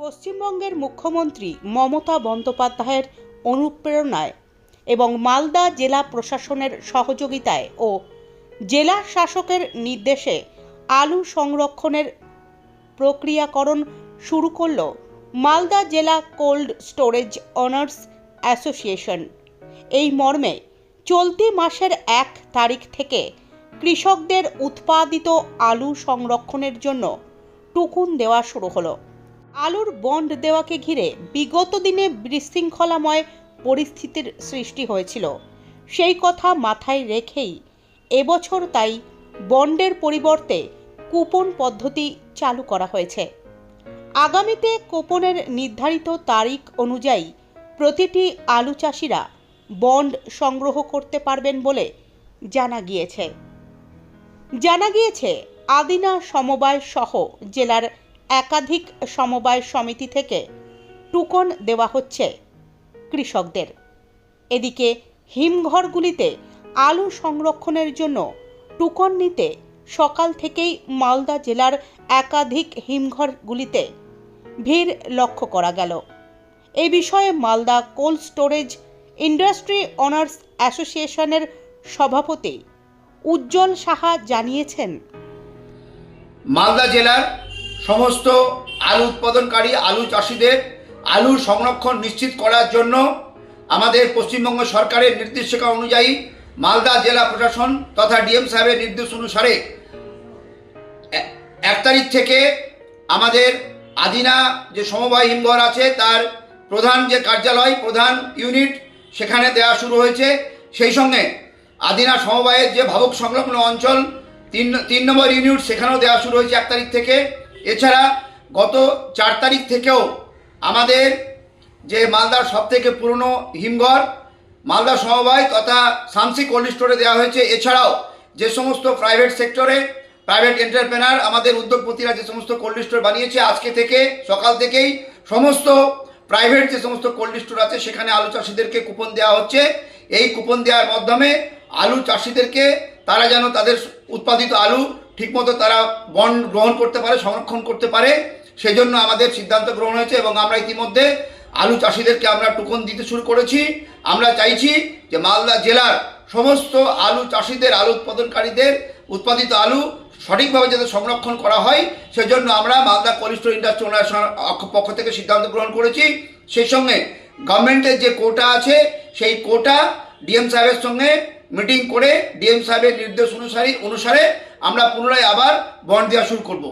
পশ্চিমবঙ্গের মুখ্যমন্ত্রী মমতা বন্দ্যোপাধ্যায়ের অনুপ্রেরণায় এবং মালদা জেলা প্রশাসনের সহযোগিতায় ও জেলা শাসকের নির্দেশে আলু সংরক্ষণের প্রক্রিয়াকরণ শুরু করল মালদা জেলা কোল্ড স্টোরেজ অনার্স অ্যাসোসিয়েশন। এই মর্মে চলতি মাসের এক তারিখ থেকে কৃষকদের উৎপাদিত আলু সংরক্ষণের জন্য টুকুন দেওয়া শুরু হলো। আলুর বন্ড দেওয়াকে ঘিরে বিগত দিনে বিশৃঙ্খলাময় পরিস্থিতির সৃষ্টি হয়েছিল। সেই কথা মাথায় রেখেই এবছর তাই বন্ডের পরিবর্তে কুপন পদ্ধতি চালু করা হয়েছে। আগামীতে কুপনের নির্ধারিত তারিখ অনুযায়ী প্রতিটি আলু চাষিরা বন্ড সংগ্রহ করতে পারবেন বলে জানা গিয়েছে। জানা গিয়েছে, আদিনা সমবায় সহ জেলার একাধিক সমবায় সমিতি থেকে টুকন দেওয়া হচ্ছে কৃষকদের। এদিকে হিমঘরগুলিতে আলু সংরক্ষণের জন্য টুকন নিতে সকাল থেকেই মালদা জেলার একাধিক হিমঘরগুলিতে ভিড় লক্ষ্য করা গেল। এ বিষয়ে Malda cold storage industry owners অ্যাসোসিয়েশনের সভাপতি উজ্জ্বল সাহা জানিয়েছেন। মালদা জেলার সমস্ত আলু উৎপাদনকারী আলু চাষিদের আলু সংরক্ষণ নিশ্চিত করার জন্য আমাদের পশ্চিমবঙ্গ সরকারের নির্দেশিকা অনুযায়ী মালদা জেলা প্রশাসন তথা ডিএম সাহেবের নির্দেশ অনুসারে এক তারিখ থেকে আমাদের আদিনা যে সমবায় হিমঘর আছে, তার প্রধান যে কার্যালয়, প্রধান ইউনিট সেখানে দেওয়া শুরু হয়েছে। সেই সঙ্গে আদিনা সমবায়ের যে ভাবক সংলগ্ন অঞ্চল, তিন তিন নম্বর ইউনিট সেখানেও দেওয়া শুরু হয়েছে এক তারিখ থেকে। এছাড়া গত চার তারিখ থেকেও আমাদের যে মালদার সব থেকে পুরনো হিমঘর, মালদা সমবায় তথা সামসি কোল্ড স্টোরে দেওয়া হয়েছে। এছাড়াও যে সমস্ত প্রাইভেট সেক্টরে, প্রাইভেট এন্টারপ্রেনার আমাদের উদ্যোগপতিরা যে সমস্ত কোল্ড স্টোর বানিয়েছে, আজকে থেকে, সকাল থেকেই সমস্ত প্রাইভেট যে সমস্ত কোল্ড স্টোর আছে, সেখানে আলু চাষিদেরকে কুপন দেওয়া হচ্ছে। এই কুপন দেওয়ার মাধ্যমে আলু চাষিদেরকে, তারা যেন তাদের উৎপাদিত আলু ঠিকমতো তারা বন গ্রহণ করতে পারে, সংরক্ষণ করতে পারে, সেজন্য আমাদের সিদ্ধান্ত গ্রহণ হয়েছে এবং আমরা ইতিমধ্যে আলু চাষিদেরকে আমরা টুকন দিতে শুরু করেছি। আমরা চাইছি যে মালদা জেলার সমস্ত আলু চাষিদের, আলু উৎপাদনকারীদের উৎপাদিত আলু সঠিকভাবে যাতে সংরক্ষণ করা হয়, সেজন্য আমরা মালদা কোল্ড ইন্ডাস্ট্রি ওনার পক্ষ থেকে সিদ্ধান্ত গ্রহণ করেছি। সেই সঙ্গে গভর্নমেন্টের যে কোটা আছে, সেই কোটা ডিএম সাহেবের সঙ্গে মিটিং করে ডিএম সাহেবের নির্দেশ অনুসারী অনুসারে আমরা পুনরায় আবার বন্ড দেওয়া শুরু করব।